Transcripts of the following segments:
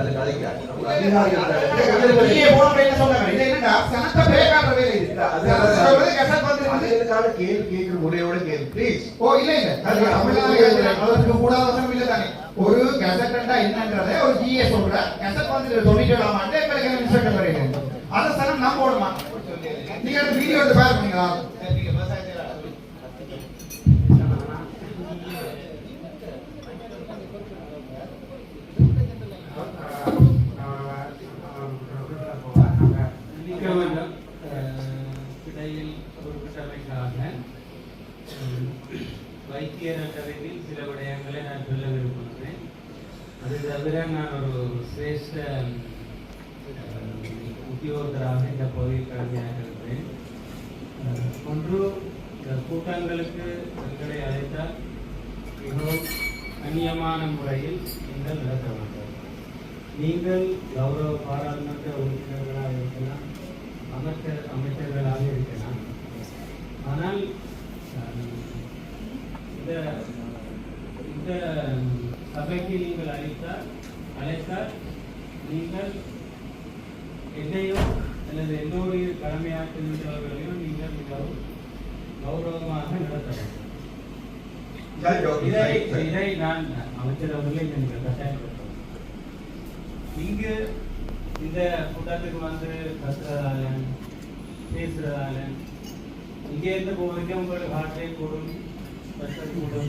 அது கதைக்காது நீங்க போன என்ன சொல்றாங்க இது என்னடா சனத்தை பேக்காடுற வேலை இது. சொல்றது கசட் வந்து அதுக்கான கேள்வி கேட்கிற முறையோட கேள்வி? ப்ளீஸ் ஓ இல்ல இல்ல. அது தமிழ்நாடு கேட்கிறேன். அதற்கு கூடாத அவசரம் இல்ல தானே. ஒரு கசட்டா என்னன்றதை ஒரு ஜிஏ சொல்ற. கசட் வந்து ஆண்டு எங்களுக்கு இன்ஸ்பெக்டர் வரைக்கும் அதை சனம் நான் போடுமா நீங்க வீடியோ எடுத்து குறிப்பிட்டமைக்காக வைத்திய நட்டவையில் சில விடயங்களை நான் சொல்ல விரும்புகிறேன். அது தவிர நான் ஒரு சிரேஷ்ட உத்தியோகராக இந்த பகுதியில் கடமையாக இருக்கிறேன். ஒன்று இந்த கூட்டங்களுக்கு எங்களை அழைத்தால் மிகவும் கண்ணியமான முறையில் நீங்கள் நடத்த வேண்டும். நீங்கள் கௌரவ பாராளுமன்ற உறுப்பினர்களாக இருக்கலாம் அமைச்சர் அமைச்சர்களாக இருக்கலாம். ஆனால் இந்த இந்த சபைக்கு நீங்கள் அழைத்தால் அழைத்தால் நீங்கள் என்னையோ அல்லது என்னுடைய கடமையாற்றுகின்றவர்களையோ நீங்கள் மிகவும் கௌரவமாக நடத்த வேண்டும் இதை. இதை நான் அமைச்சர் அவர்களே நீங்கள் கட்டாயப்படுத்தணும் இங்கு இந்த கூட்டத்துக்கு வந்து கத்துறதால பேசுறதால இங்கே இருந்து போகிறதுக்கு உங்களுக்கு ஹார்ட் ரேட் கூடும் pressure கூடும்.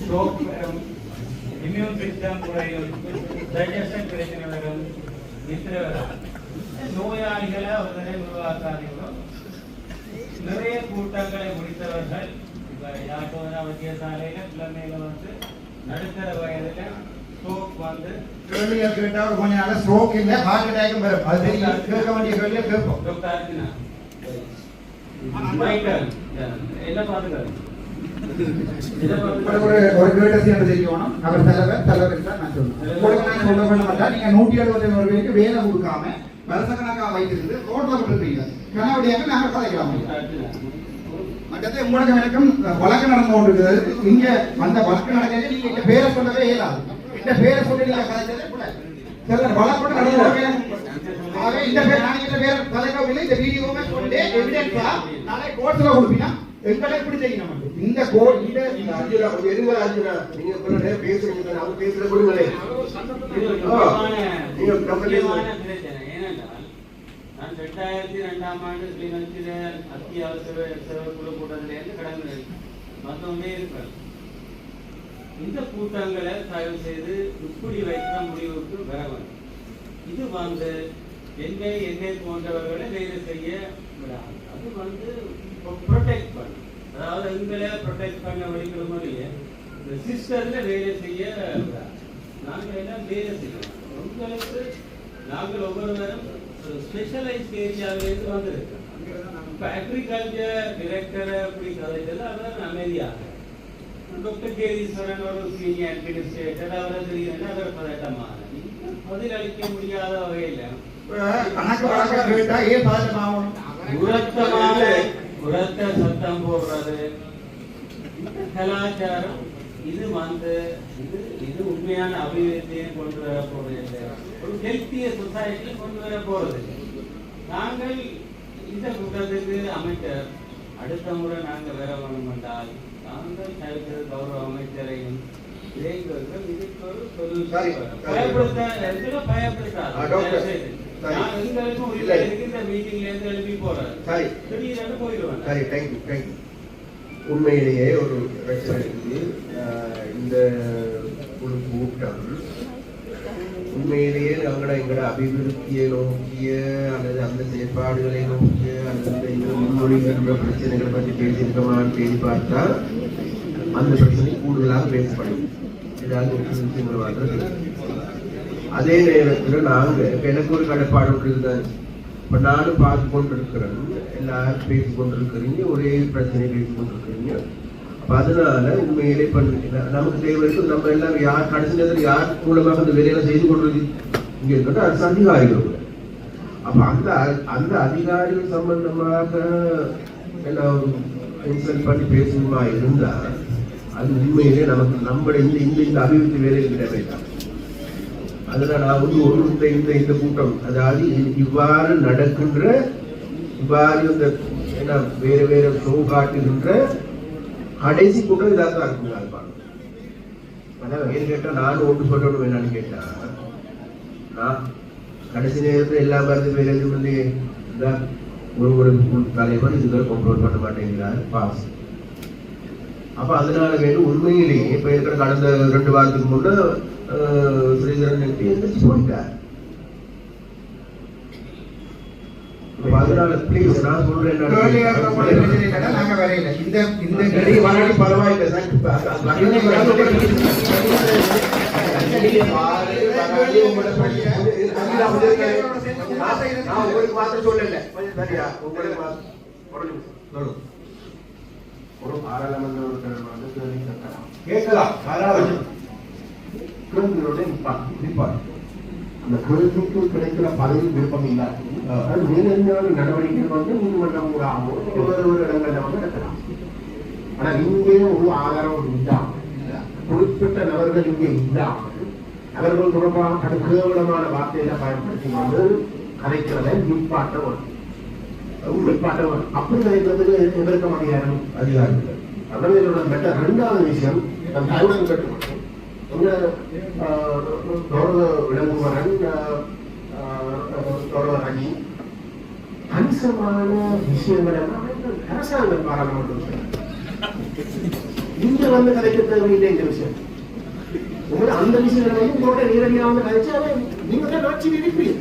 ஸ்ட்ரோக் வரும் இம்யூன் சிஸ்டம் குறையும் டைஜஷன் பிரச்சனை வரும் நித்திர வரும். நோயாளிகளை அவர்களை உருவாக்காதீங்களோ நிறைய கூட்டங்களை முடித்தவர்கள் இப்ப யாழ்ப்பாண வைத்தியசாலையில பிள்ளைங்க வந்து நடுத்தர வயதுல ஸ்ட்ரோக் வந்து கேள்வியை கேட்டா ஒரு கொஞ்ச நாள் ஸ்ட்ரோக் இல்ல ஹார்ட் அட்டாக்கும் வரும். அது கேட்க வேண்டிய கேள்வியை கேட்போம். டாக்டர் அர்ஜுனா மைக்கேல் என்ன பாத்துக்காரு இதை இப்படி ஒரு ஒரு என்று தெரியணும் அவர் தலைவர் தலைவர் தான் நான் சொல்லுவேன் உங்களுக்கு நான் சொல்ல மாட்டேன் நீங்க நூற்றி எழுபத்தி பேருக்கு வேலை கொடுக்காம வருஷக்கணக்காக வைத்திருந்து ரோட்ல விட்டுருக்கீங்க கனவடியாக நாங்கள் கதைக்கலாம் மற்றது உங்களுக்கு எனக்கும் வழக்கு நடந்து கொண்டிருக்கிறது இங்க வந்த வழக்கு நடக்கிறது நீங்க இந்த பேரை சொல்லவே இயலாது இந்த பேரை சொல்லி நீங்க கதைச்சதே கூட சிலர் வழக்கு நடந்து ஆகவே இந்த பேர் நான் இந்த பேர் கதைக்கவில்லை இந்த வீடியோவை கொண்டு எவிடன்ஸா நாளை கோர்ட்ல கொடுப்பீங்க எங்களை இப்படி செய்யணும் இந்த கோர்ட் இந்த அர்ஜுனா, இருங்க அர்ஜுனா. நீங்க நேரம் பேசுறீங்க, அவங்க பேசுறத கொடுங்களே. நீங்க நான் ரெண்டாயிரத்தி ரெண்டாம் ஆண்டு கிளிநொச்சியில அத்தியாவசிய சேவை குழு கூட்டத்திலேருந்து கடந்து மொத்தமே இருக்கிறேன் இந்த கூட்டங்களை தயவு செய்து இப்படி வைத்த முடிவுக்கு வர வேண்டும். இது வந்து எங்கே எங்கே போன்றவர்களை வேலை செய்ய விடாது. அது வந்து ப்ரொடெக்ட் பண்ணும் அதாவது எங்களை ப்ரொடெக்ட் பண்ண வழிக்கிற மாதிரியே இந்த சிஸ்டரில் வேலை செய்ய விடாது. நாங்கள் எல்லாம் வேலை செய்யலாம் உங்களுக்கு நாங்கள் ஒவ்வொருவரும் ஸ்பெஷலைஸ் ஏரியாவிலேருந்து வந்திருக்கோம். இப்போ அக்ரிகல்ச்சர் டிரெக்டர் அப்படி கதைச்சது அவர் அமைதியாக. டாக்டர் கேதீஸ்வரன் ஒரு சீனியர் அட்மினிஸ்ட்ரேட்டர் அவரை அதை அவர் நீங்கள் பதிலளிக்க முடியாத வகையில் கணக்கு வழக்கு கேட்டா ஏன் பதட்டமாகணும் உரத்தமான உரத்த சத்தம் போடுறது. இந்த கலாச்சாரம் இது வந்து இது இது உண்மையான அபிவிருத்தியை கொண்டு வர போறது ஒரு ஹெல்த்திய சொசைட்டியில் கொண்டு வர போறது நாங்கள் இந்த கூட்டத்துக்கு அமைச்சர் அடுத்த முறை நாங்கள் வர வேணும் என்றால் நாங்கள் கௌரவ அமைச்சரையும் உண்மையிலேயே ஒரு பிரச்சனை இருக்குது. இந்த ஒரு கூட்டம். உண்மையிலேயே எங்களோட எங்களோட அபிவிருத்தியை நோக்கிய அல்லது அந்த செயற்பாடுகளை நோக்கிய அல்லது இந்த முன்மொழிகின்ற பிரச்சனைகளை பற்றி பேசியிருக்கோமான்னு தேடி பார்த்தா அந்த பிரச்சனை கூடுதலாக பேசப்படும். ஏதாவது அதே நேரத்தில் நாங்கள் எனக்கு ஒரு கடப்பாடு இருந்தாங்க இப்ப நானும் பார்த்து கொண்டிருக்கிறேன். எல்லாரும் பேசி கொண்டிருக்கிறீங்க. ஒரே பிரச்சனை பேசி கொண்டிருக்கிறீங்க. அப்ப அதனால உண்மையிலே பண்ணுறீங்க நமக்கு தேவை நம்ம எல்லாம் யார் கடைசி நேரத்தில் யார் மூலமாக அந்த வேலையெல்லாம் செய்து கொண்டிருக்கு இங்க இருக்கிற அரசு அதிகாரிகள். அப்ப அந்த அந்த அதிகாரிகள் சம்பந்தமாக எல்லாம் இன்சல்ட் பண்ணி பேசணுமா இருந்தா அது உண்மையிலே நமக்கு நம்மளோட இந்த இந்த இந்த அபிவிருத்தி வேலைகள் தேவைதான் அதுல நான் வந்து ஒரு இந்த இந்த இந்த கூட்டம் அதாவது இவ்வாறு நடக்கின்ற இவ்வாறு இந்த என்ன வேற வேற ஷோ காட்டுகின்ற கடைசி கூட்டம் இதாக தான் இருக்குங்க அதான் வேறு கேட்டா நானும் ஒன்று சொல்லணும் என்னன்னு கேட்டா நான் கடைசி நேரத்தில் எல்லா மருந்து வேற வந்து ஒரு ஒரு தலைவர் இதுவரை கொண்டு பண்ண மாட்டேங்கிறார் பாஸ் அப்ப அதனால வேணும் உண்மையிலேயே இப்ப இருக்கிற கடந்த ரெண்டு வாரத்துக்கு முன்ன ஸ்ரீதரன் எம்பி எந்திரிச்சு போயிட்டார் அதனால ப்ளீஸ் நான் சொல்றேன் நாங்க வரையில இந்த இந்த நீங்க வராட்டி பரவாயில்லை நான் உங்களுக்கு மாத்திரம் சொல்லல. சரியா? உங்களுக்கு. ஒரு நிமிஷம். ஒரு பாராளுமன்ற உறுப்பினர் வந்து கேள்வி கேட்கலாம். தாராளம். கேள்வியோட நிப்பாட்டு. அந்த கேள்விக்கு கிடைக்கிற பதில் விருப்பம் இல்லை. மேலதிகார நடவடிக்கைகள் வந்து நீதிமன்றம் மூலமாகவோ வேறு ஒரு இடங்கள்ல வந்து நடக்கலாம். ஆனா இங்கே ஒரு ஆதாரம் இல்லாமல் குறிப்பிட்ட நபர்கள் இங்கே இல்லாமல் அவர்கள் தொடர்பான கடு கேவலமான வார்த்தைகளை பயன்படுத்தி வந்து கதைக்கிறதை நிப்பாட்ட வரும் நிப்பாட்ட அப்படி கதைக்கிறதுக்கு எதற்கு அதிகாரம் அதிகாரம் அதனால மெட்ட ரெண்டாவது விஷயம் நம் தாய்வான் கட்டுப்படும் எங்க கௌரவ விளங்குவரன் கௌரவ ரஜி அம்சமான விஷயங்கள் அரசாங்கம் பாராளுமன்றம் இங்க வந்து கதைக்க தேவையில்லை இந்த விஷயம் உங்களை அந்த விஷயங்களை வந்து நேரடியாக வந்து கதைச்சு நீங்க தான் ஆட்சி நினைப்பீங்க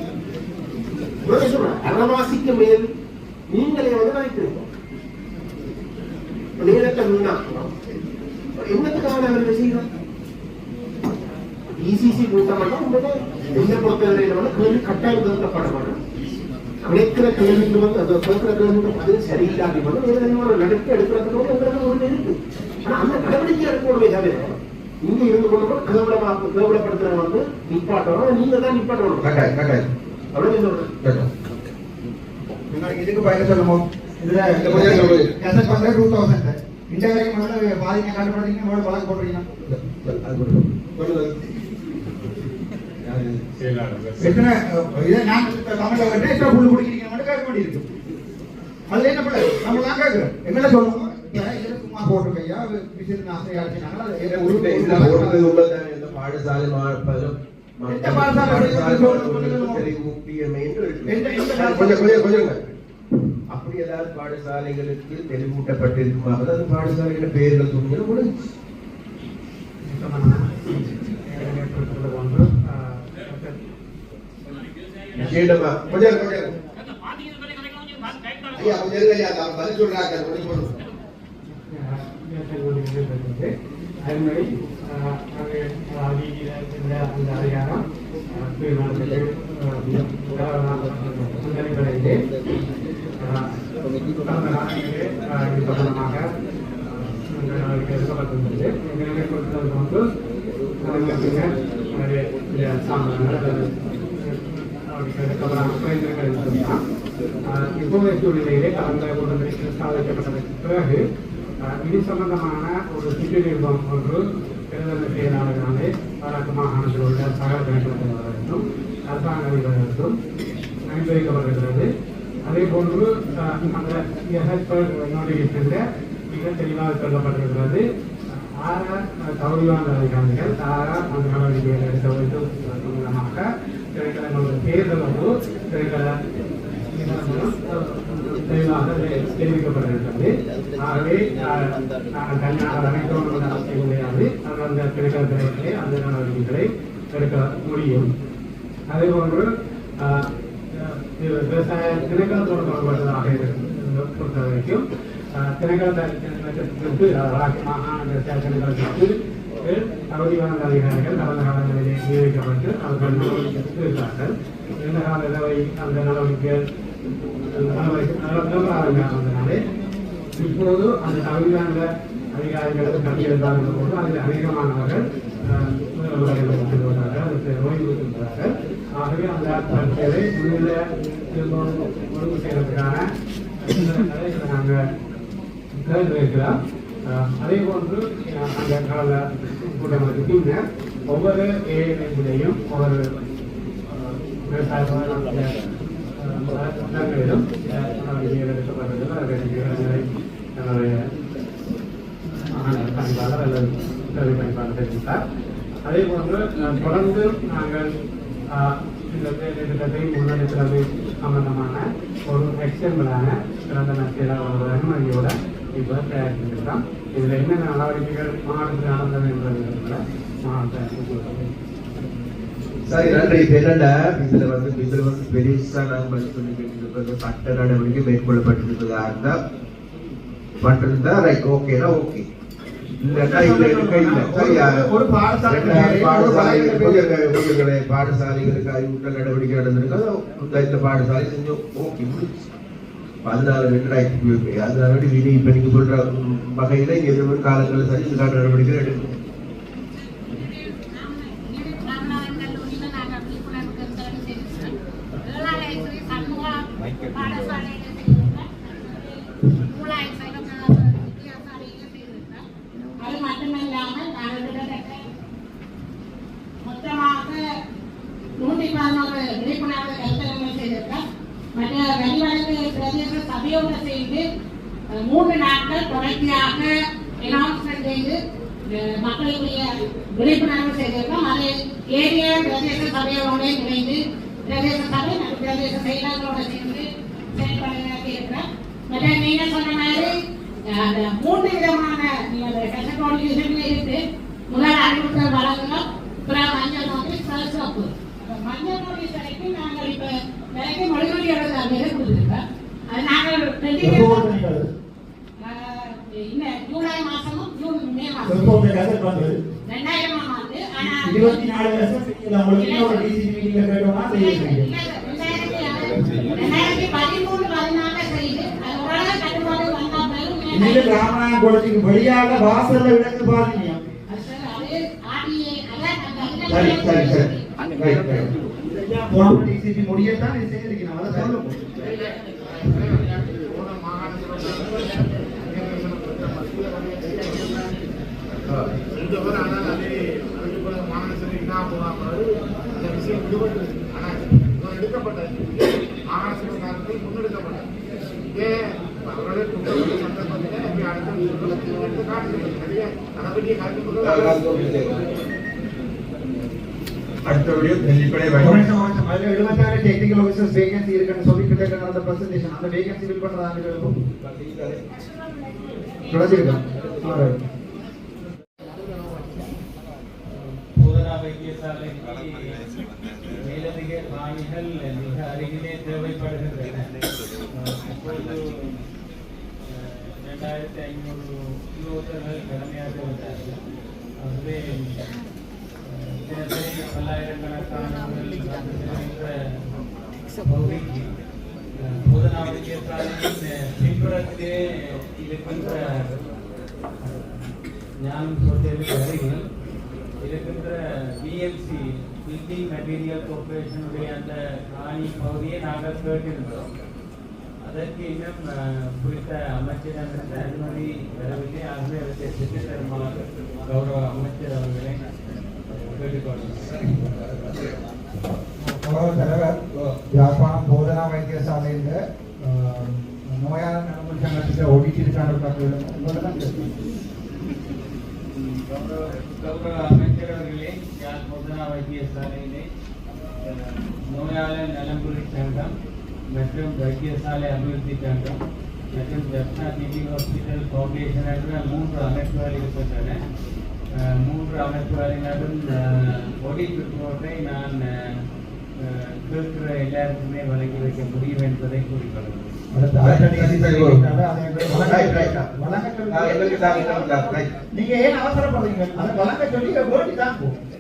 மேல் நீங்களே வந்து கதைக்கிறீங்க நேரத்தை வீணாக்கலாம் என்னத்துக்காக அவர்கள் செய்யலாம் இசிசி கூட்டமெல்லாம் உண்மையிலே என்னை பொறுத்தவரையில வந்து கேள்வி கட்டாயம் கேட்கப்பட வேண்டும் கிடைக்கிற கேள்விக்கு வந்து அந்த கேட்கிற கேள்விக்கு பதில் சரியில்லாத வந்து ஒரு நடவடிக்கை எடுக்கிறதுக்கு வந்து எங்களுக்கு ஒரு இருக்கு. ஆனா அந்த நடவடிக்கை எடுக்கணுமே தவிர இங்க இருந்து கொண்டு கேவலமா கேவலப்படுத்துற வந்து நிப்பாட்டணும். நீங்க தான் நிப்பாட்டணும். அவ்வளவு சொல்றேன். பயக்க சொல்லுவோம் இதுல இந்த கொஞ்சம் சொல்லுங்க. கசட் பண்ற டூ தௌசண்ட் இந்த வரைக்கும் முதல்ல பாதிக்க கண்டுபிடிங்க முதல்ல வழக்கு போடுறீங்க எத்தனை இதை நான் தமிழ்ல வரேன் எத்தனை புல்லு குடிக்கிறீங்க மட்டும் கேட்க வேண்டியிருக்கு அதுல என்ன நம்ம தான் கேட்கிறோம் எங்களை சொல்லுவோம் போட்டிருக்கையா விசிறு பாடசாலை அப்படி ஏதாவது பாடசாலைகளுக்கு தெளிவூட்டப்பட்டிருக்குமா அதாவது பாடசாலைகள துணிகள் முடிஞ்சு கேட்டமா கொஞ்சம் கொஞ்சம் ஐயா கொஞ்சம் ஐயா நான் பதில் சொல்றாங்க கொஞ்சம் அதிகாரம் முன்னணிகளிலே கடந்த நாட்களிலே இது சம்பந்தமாக நடவடிக்கை எடுக்கப்பட்டிருந்தது எனவே பொறுத்தவரை வந்து அதற்கு பின்னர் நிறைய இந்த சாமான்கள் அல்லது நடவடிக்கை எடுக்கப்படாமல் குறைந்திருக்கிறது தான் இப்போதைய சூழ்நிலையிலே கடந்த கூட்டத்தில் சாதிக்கப்பட்டதற்கு பிறகு அஹ், இது சம்பந்தமான ஒரு சுற்றுநிருபம் ஒன்று தேர்தல் செயலாளர்களாலே வடக்கு மாகாணத்தில் உள்ள சக கணக்கெடுப்பாளர்களுக்கும் அரசாங்க அதிகாரிகளுக்கும் அனுப்பி வைக்கப்பட்டிருக்கிறது அதே போன்று அந்த நோட்டிஃபிகேஷன்ல மிக தெளிவாக சொல்லப்பட்டிருக்கிறது. ஆற தகுதிவாய்ந்த அதிகாரிகள் ஆற அந்த நடவடிக்கைகள் எடுக்க வேண்டும் சம்பந்தமாக திரைக்கலங்களோட தேர்தல் வந்து திரைக்கல தெளிவாக தெரிவிக்கப்பட்டிருக்கிறது. ஆகவே அஹ், நாங்கள் தனியாக அனைத்தோம் அவசியம் கிடையாது. அது அந்த திரைக்கல திரையிலே அந்த நடவடிக்கைகளை எடுக்க முடியும். அதே போன்று விவசாய திணைக்களத்தோடு தொடர்பட்டதாக பொறுத்த வரைக்கும் அஹ், திணைக்களத்திற்கு வடக்கு மாகாண விவசாய திணைக்களத்திற்கு தகுதிவான அதிகாரிகள் கடந்த காலங்களிலே நியமிக்கப்பட்டு அவர்கள் நடவடிக்கை இருக்கிறார்கள் இந்த கால நிலவை அந்த நடவடிக்கை நடவடிக்கை இப்போது அந்த தமிழ்நாடு அதிகாரிகளுக்கு கல்வி எழுதார்கள் போது அதில் அநேகமானவர்கள் அஹ், ஓய்வு இருக்கிறார்கள் ஆகவே அந்த பரீட்சையை முன்னிலை ஒழுங்கு செய்வதற்கான நாங்கள் கேட்டு இருக்கிறோம் அஹ், அதே போன்று அந்த கால கூட்டங்களுக்கு பின்னர் ஒவ்வொரு ஏழைகளையும் ஒரு அஹ், விவசாய அஹ், இடங்களிலும் எடுக்கப்பட்டதில் என்னுடைய பணிப்பாளர் அல்லது உதவி பணிப்பாளர் தெரிவித்தார் அதே போன்று தொடர்ந்து நாங்கள் அஹ், இந்த திட்டத்தை முன்னெடுக்கிறது சம்பந்தமான ஒரு எக்ஸ்டெம்பிளான சிறந்த நற்செயலாளர் அனுமதியோட இப்போ தயாரிக்கின்றோம் இதில் என்னென்ன நடவடிக்கைகள் மாவட்டத்தில் நடந்தது என்பதை மாவட்ட சரி நன்றி இப்ப என்னன்னா? இதுல வந்து இதுல வந்து பதில் சட்ட நடவடிக்கை பட்டிருந்தா ரைட் ஓகேனா ஓகே. கொஞ்சம் பாடசாலைகளுக்கு அறிவுறுத்தல் நடவடிக்கை நடந்திருக்கு? இந்த பாடசாலை செஞ்சோம். ஓகே அதனால ரெண்டாயிரத்தி அதனால இப்ப நீங்க சொல்ற வகையில எதிர்வரும் காலங்களில் சரி இதுக்கான நடவடிக்கை எடுக்கணும். நூற்றி விழிப்புணர்வு கருத்தரங்கள் செய்திருக்கேன் மற்ற வெளிவழக்கு பிரதேச சபையோடு செய்து மூன்று நாட்கள் தொடர்ச்சியாக அனௌன்ஸ்மெண்ட் செய்து மக்களுடைய விழிப்புணர்வு செய்திருக்கோம் அது ஏரிய பிரதேச சபையோட இணைந்து பிரதேச சபை மற்றும் பிரதேச செயலாளர்களோடு சேர்ந்து செயல்படுத்தி இருக்கிறோம் மற்ற நீங்க சொன்ன மாதிரி அந்த மூன்று விதமான கஷ்டப்போடு இருக்கு. முதல் அறிவுறுத்தல் வழங்குகிறோம் மஞ்சள் நோட்டீஸ் வரைக்கும் நாங்கள் இப்ப வரைக்கும் மொழிமொழி எழுத மிக கொடுத்துருக்கோம். அது நாங்கள் ரெண்டு எப்போ ஓட்டுனீங்க ஆஹ் இந்த ஜூலை மாசமும் ஜூன் மே மாசம் எப்போ உங்க கதை வந்தது ரெண்டாயிரமாம் ஆண்டு ஆனா இருபத்தி நாலு வருஷம் செய்யல உங்களுக்கு இன்னொரு டிசிபி மீட்டிங்ல கேட்டோம்னா செய்ய இல்ல, இல்ல, ரெண்டாயிரத்தி ஆறு- ரெண்டாயிரத்தி பதிமூணு பதினாலு செய்து அது உடனே கட்டுப்பாடு வந்தா பிறகு மே இன்னைக்கு ராமநாதன் குளத்துக்கு வெளியாக வாசல்ல விளக்கு பாத்தீங்க அது சரி, சரி சரி சரி. ரைட் ரைட் போன டிசிபி முடியத்தான் இது செய்திருக்கணும் அதை சொல்லுங்க இருந்தவர் ஆனால் அதே பள்ளிக்கூட மாநில சபை என்ன போனாமல் அந்த விஷயம் விடுபட்டு ஆனால் இவர் எடுக்கப்பட்ட மாகாண சபை காலத்தில் முன்னெடுக்கப்பட்ட இதே அவர்களே குற்றப்பட்ட சந்தர்ப்பத்தில் இப்படி அடுத்த எடுத்து காட்டுகிறது நிறைய அதை பற்றிய கருத்துக்கள் அடுத்தபடியாக தெளிப்படை ஒரு நிமிஷம், ஒரு நிமிஷம். அதுல எழுபத்தாறு டெக்னிக்கல் ஆஃபீஸர்ஸ் வேகன்சி இருக்குன்னு சொல்லி கிட்ட பிரசன்டேஷன் அந்த வேகன்சி ஃபில் பண்றதாங்க இருக்கும் போதனா மேலதிக காணிகள் மிக அருகிலே தேவைப்படுகின்றன மெட்டீரியல் கார்பரேஷனுடைய அந்த காணி பகுதியை நாங்கள் கேட்டிருந்தோம். அதற்கு இன்னும் குறித்த அமைச்சரிடமிருந்து அனுமதி வரவில்லை. ஆகவே அவற்றை பெற்று தருமாறு கௌரவ அமைச்சர் அவர்களை கேட்டுக்கொள்கிறேன். தலைவர் யாழ்ப்பாணம் போதனா வைத்தியசாலையில் நோயாளர் நலம்பு சங்கத்தில் கௌரவ அமைச்சர் அவர்களே யாழ் போதனா வைத்தியசாலையிலே அஹ், நோயாளர் நலம்புரி சங்கம் மற்றும் வைத்தியசாலை அபிவிருத்தி சங்கம் மற்றும் ஜப்னா டிவி ஹாஸ்பிட்டல் ஃபவுண்டேஷன் என்ற மூன்று அமைப்புகள் இருக்கின்றன. மூன்று அமைப்புகளினரும் ஒடிட் ரிப்போர்ட்டை நான் கேட்கிற எல்லாருக்குமே வழங்கி வைக்க முடியும் என்பதை கூறிக்கொள்கிறேன். நீங்க ஏன் அவசரப்படுறீங்க? அதை வழங்க சொல்லி வேண்டி தான் போகும்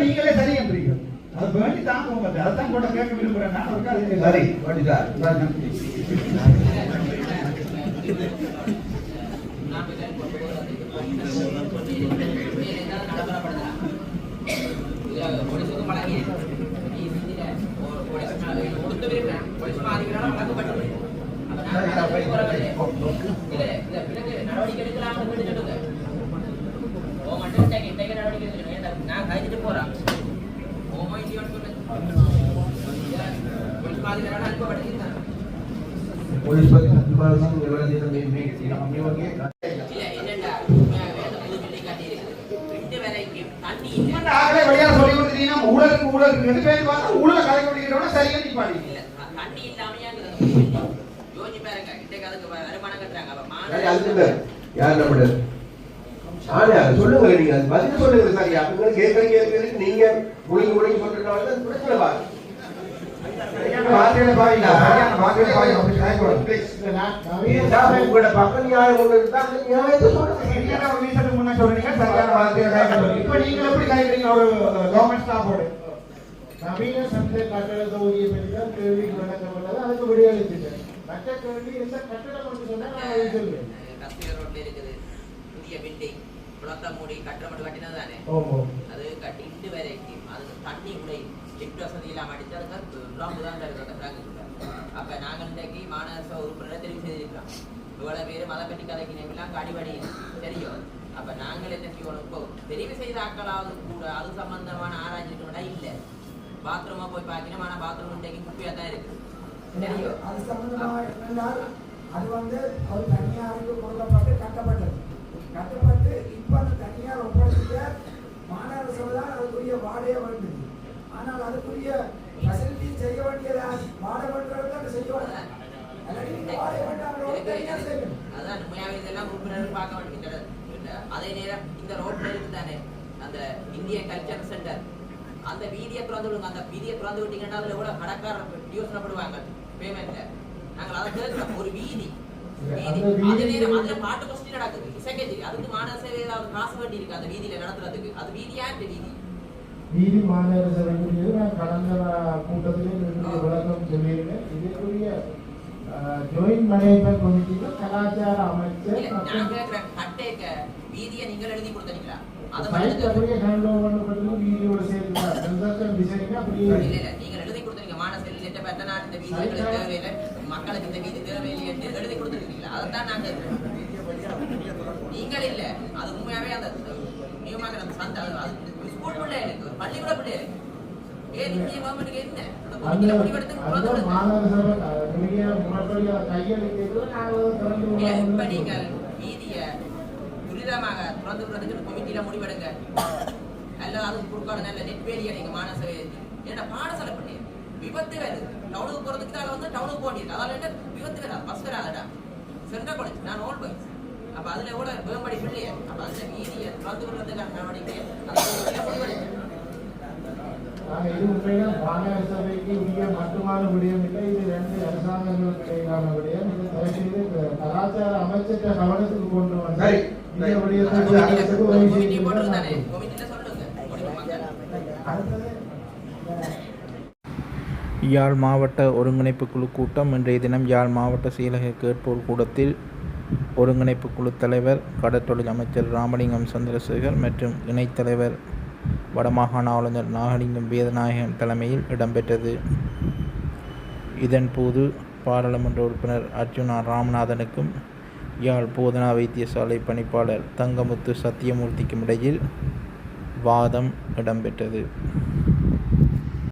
நீங்களே சரின்றீங்க அது வேண்டி தான் போங்க அதான் கூட கேட்க விரும்புறேன். நான் அது சரி வண்டிதார் நடவடிக்கை எடுக்கலாம் சொல்லி கொடுத்தீங்கன்னா ஊழலுக்கு ஊழல் இருக்கு. ரெண்டு பேரும் பார்த்தா ஊழலை கலைக்க முடிக்கிறவன சரியா நிப்பாடி சரி, அதுக்கு இல்ல. யார் நம்மள ஆனா சொல்லுங்க நீங்க. அது பதில் சொல்லுங்க சரியா நீங்க கேட்கற கேட்கறதுக்கு நீங்க முழுங்கி முழுங்கி சொல்றதுனால தான் பிரச்சனை பாரு. நியாயம் நியாயத்தை சொல்லுங்க. சரியான ஒரு ரீசனுக்கு சொல்றீங்க? சரியான வார்த்தையில காய்க்கூடாது இப்ப நீங்க எப்படி காய்க்கிறீங்க ஒரு கவர்மெண்ட் ஸ்டாஃபோட நவீன சந்தை கட்டட தொகுதியை பற்றி தான் கேள்வி வழங்கப்பட்டது. அதுக்கு விடையளித்துட்டேன் மற்ற கேள்வி எந்த கட்டடம் என்று சொன்னால் நான் அதை இருக்குது புதிய பில்டிங் குளத்தை மூடி கட்டடம் கட்டினது தானே அது கட்டி இண்டு வரைக்கும் அது தண்ணி உடை லிஃப்ட் வசதி இல்லாமல் அடிச்சு அதுக்கு பிளாக் தான் இருக்காங்க அப்ப நாங்க இன்றைக்கு மாநகர சபை உறுப்பினரை தெரிவு செய்திருக்கிறோம் இவ்வளவு பேர் மலை கட்டி கதைக்கு எல்லாம் அடிபடி தெரியும் அப்ப நாங்கள் என்ன செய்யணும் இப்போ தெரிவு செய்த ஆக்களாவது கூட அது சம்பந்தமான ஆராய்ச்சிட்டு இல்ல. பாத்ரூமா போய் பார்க்கணும். ஆனா பாத்ரூம் இன்றைக்கு குப்பையா தான் இருக்கு. அது சம்பந்தமாக அது வந்து ஒரு தனியாருக்கு கொடுக்கப்பட்டு கட்டப்பட்டது. கட்டப்பட்டு இப்போ அந்த தனியார் ஒப்படைத்த மாநகர சபை தான் அதுக்குரிய வாடகை வேண்டுது ஆனால் அதுக்குரிய நேரம் இந்த ரோட்ல இருக்கு தானே? அந்த இந்திய கல்ச்சர் சென்டர் அந்த வீதியை திறந்து விடுங்க. அந்த வீதியை திறந்து விட்டீங்கன்னா அதுல எவ்வளவு கடைக்காரர் யோசனைப்படுவாங்க பேமெண்ட்ல நாங்கள் அதை கேட்கிறோம். ஒரு வீதி. வீதி. அதே நேரம் அதுல பாட்டு கொஸ்டின் நடக்குது. இசைக்கேஜி அதுக்கு மாநகர சேவை ஏதாவது காசு வேண்டி இருக்கு? அந்த வீதியில நடத்துறதுக்கு. அது வீதி யார்கிட்ட வீதி. நீதி மாநகர சபைக்குரியது நான் கடந்த கூட்டத்திலே என்னுடைய விளக்கம் சொல்லியிருக்கேன் இதுக்குரிய ஜாயின்ட் மேனேஜ்மெண்ட் கமிட்டியில கலாச்சார அமைச்சர் நான் கேட்கிறேன் வீதியை நீங்கள் எழுதி கொடுத்தீங்களா அதை சைட் மட்டும் அப்படியே ஹேண்ட் ஓவர் பண்ணப்பட்டது வீடியோட சேர்த்து கன்ஸ்ட்ரக்ஷன் டிசைன் அப்படியே இல்ல இல்ல நீங்க எழுதி கொடுத்துருங்க லெட்ட பெற்ற நான் இந்த வீதி எங்களுக்கு தேவையில்லை. மக்களுக்கு இந்த வீதி தேவையில்லை என்று எழுதி கொடுத்துருக்கீங்களா அதைத்தான் நாங்க நீங்கள் இல்ல. அது உண்மையாவே அந்த நியமாக அந்த சந்தை அது அது ஸ்கூல் பிள்ளைகளுக்கு ஒரு பள்ளிக்கூட பிள்ளைகளுக்கு ஏன் இந்திய கவர்மெண்ட்டுக்கு என்ன? அந்த அந்த பொதுக்கில முடிவெடுத்து அந்த குழந்தை மாநகர சபை நிறைய முறைப்படி கையெழுத்து நாங்கள் திறந்து இல்ல, இப்ப விடாமல் நீங்கள் வீதிய துரிதமாக திறந்து விடுறதுக்கு கமிட்டியில முடிவெடுங்க. அல்ல அது குறுக்கான நல்ல நெட்வேலியை நீங்க மாநசபை ஏன்னா பாடசாலை பண்ணி? விபத்து டவுனுக்கு போறதுக்கு அதில் வந்து டவுனுக்கு போக வேண்டியது. அதால என்ன? விபத்து வராது பஸ் வராதடா சென்ட்ரல் காலேஜ் நான் ஓல்ட் பாய்ஸ் அப்ப அதுல கூட வேம்படி பிள்ளைய அப்ப அதுல வீதியை திறந்து விடுறதுக்கான நடவடிக்கை. அதை முடிவெடுங்க. நாங்கள் இது உண்மையில மாநகர சபைக்கு உரிய மட்டுமான விடயம் இல்லை. இது ரெண்டு அரசாங்கங்களுக்கு இடையிலான விடயம். இது தயவுசெய்து இந்த கலாச்சார அமைச்சர்கிட்ட கவனத்துக்கு கொண்டு வந்து யாழ் மாவட்ட ஒருங்கிணைப்பு குழு கூட்டம் இன்றைய தினம் யாழ் மாவட்ட செயலக கேட்போர் கூடத்தில் ஒருங்கிணைப்பு குழு தலைவர் கடற்றொழில் அமைச்சர் ராமலிங்கம் சந்திரசேகர் மற்றும் இணைத் தலைவர் வடமாகாண ஆளுநர் நாகலிங்கம் வேதநாயகன் தலைமையில் இடம்பெற்றது. இதன்போது பாராளுமன்ற உறுப்பினர் அர்ஜுனா ராமநாதனுக்கும் யாழ் போதனா வைத்தியசாலை பணிப்பாளர் தங்கமுத்து சத்தியமூர்த்திக்கும் இடையில் வாதம் இடம்பெற்றது.